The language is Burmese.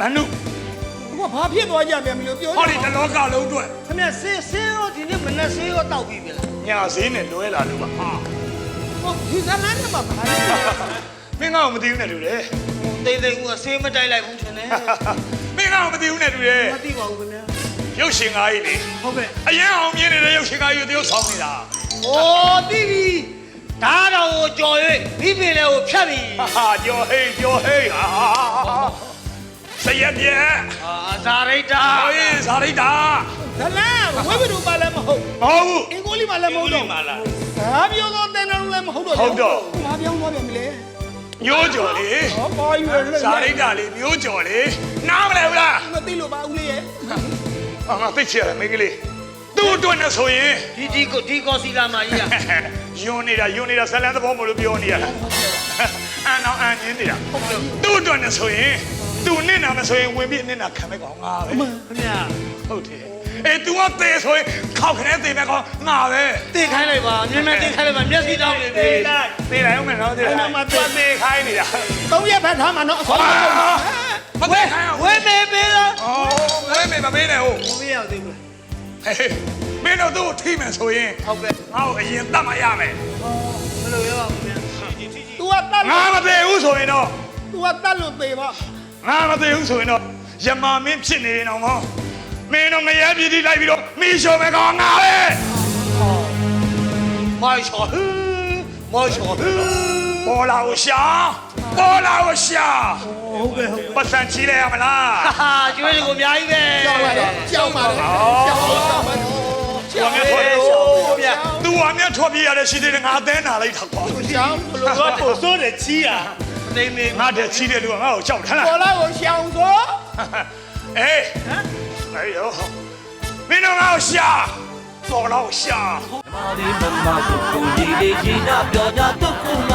ဘန်နုဘုကဘာဖြစ်သွားကြပြန်ပြီလို့ပြောဟောဒီတလောကလုံးအတွက်ခင်ဗျဆေးဆေးရောဒီနေ့မနေ့ဆေးရောတောက်ပြီပြီလားညာဈေးနဲ့လွဲလာလို့ပါဟာဟုတ်ဒီဇလန်းကမှဘာလဲမင်းကောင်မသိဘူးနဲ့တူတယ်တိတ်တိတ်ကဆေးမတိုက်လိုက်ဘူးထင်တယ်မင်းကောင်မသိဘူးနဲ့တူတယ်မသိပါဘူးခင်ဗျာရုပ်ရှင်ကားကြီးလေဟုတ်ကဲ့အရင်အောင်မြင်နေတဲ့ရုပ်ရှင်ကားကြီးကိုတရုပ်ဆောင်နေတာโอ้တိပြီဓာတ်တော်ကိုကြော်၍မိပင်လေးကိုဖြတ်ပြီဟာဟာကြော်ဟေးကြော်ဟေးဟာစ ရက်ပြဲအာဇာရိတ်တာဟေးဇာရိတာဇလန်းဝိဘဒုပါလည်းမဟုတ်မဟုတ်ဘူးအင်္ဂိုလိပါလည်းမဟုတ်တော့ပါလားဘာပြောတော့တန်တယ်လည်းမဟုတ်တော့ဘာပြောင်းသွားပြန်ပြီလေမျိုးကြော်လေဟောပါယူရလေဇာရိတာလေမျိုးကြော်လေနားမလဲဘူးလားမသိလို့ပါဦးလေးရဲ့ဟာငါသိချင်တယ်မိန်းကလေးသူ့အတွက်နဲ့ဆိုရင်ဒီဒီကိုဒီကောစီလာမကြီးอ่ะယွန်းနေတာယွန်းနေတာဇလန်းသဘောမလို့ပြောနေရတာအန်အောင်အန်ညင်းနေတာသူ့အတွက်နဲ့ဆိုရင် သူနင့်နာမဆိုရင်ဝင်ပြီးနင့်နာခံမဲ့ကောင်ငါပဲ ခင်ဗျာ ဟုတ်တယ်အေး तू ကသေဆိုရင်ခောက်ခနဲ့သေမဲ့ကောင်ငါပဲ တင်ခိုင်းလိုက်ပါမြင်မြင်တင်ခိုင်းလိုက်ပါမျက်စိတောင်းနေပြီ သေလိုက်သေလိုက်အောင်မယ်နော်သေလိုက်သူကသေခိုင်းနေတာ သုံးရက်ဖတ်ထားမှာနော်အဆုံး ဟာ မဟုတ်ဘူး မသေခိုင်းအောင် ဝဲမေပေးလား အော်ဝဲမေမပေးနဲ့ဟုတ် မရသေးဘူး ဟေးမင်းတို့သူ့ကိုထိမယ်ဆိုရင် ဟုတ်ကဲ့ ငါ့ကိုအရင်တတ်မှရမယ် ဘယ်လိုရောခင်ဗျာ तू ကတတ် ငါ လို့ မသေဘူးဆိုရင်တော့ तू ကတတ်လို့သေပါ ငါမသေးဘူးဆိုရင်တော့ယမာမင်းဖြစ်နေရင်တော့မောမင်းတို့ငရဲပြည်တိလိုက်ပြီးတော့မိရှောမဲ့ကောင်ငါပဲမိုက်ချော်ဟူးမိုက်ချော်ဟူးပေါ်လာကိုရှာပေါ်လာကိုရှာဟုတ်ကဲ့ဟုတ်ပတ်စံချီလိုက်ရမလားဟာကျွေးတွေကိုအများကြီးပဲကြောက်ပါလေကြောက်ပါလေကြောက်ပါကြောက်ပါသူကမြတ်ထွက်ဟိုဗျာသူကမြတ်ထွက်ပြေးရတဲ့ရှိသေးတယ်ငါအသဲနာလိုက်တာကွာကြောက်ဘလို့တော့ပို့စိုးတယ်ချီးอ่ သိန်းလေးငါတက်ချီးတဲ့လူကငါ့ကိုကြောက်ထားလား我来我想说，အေးဟမ်အေးဟောမင်းတို့ငါ့ကိုရှာတော်တော့ရှာမာဒီမမကိုကိုကြီးလေးကြီးနာပြောကြတော့ခုမှ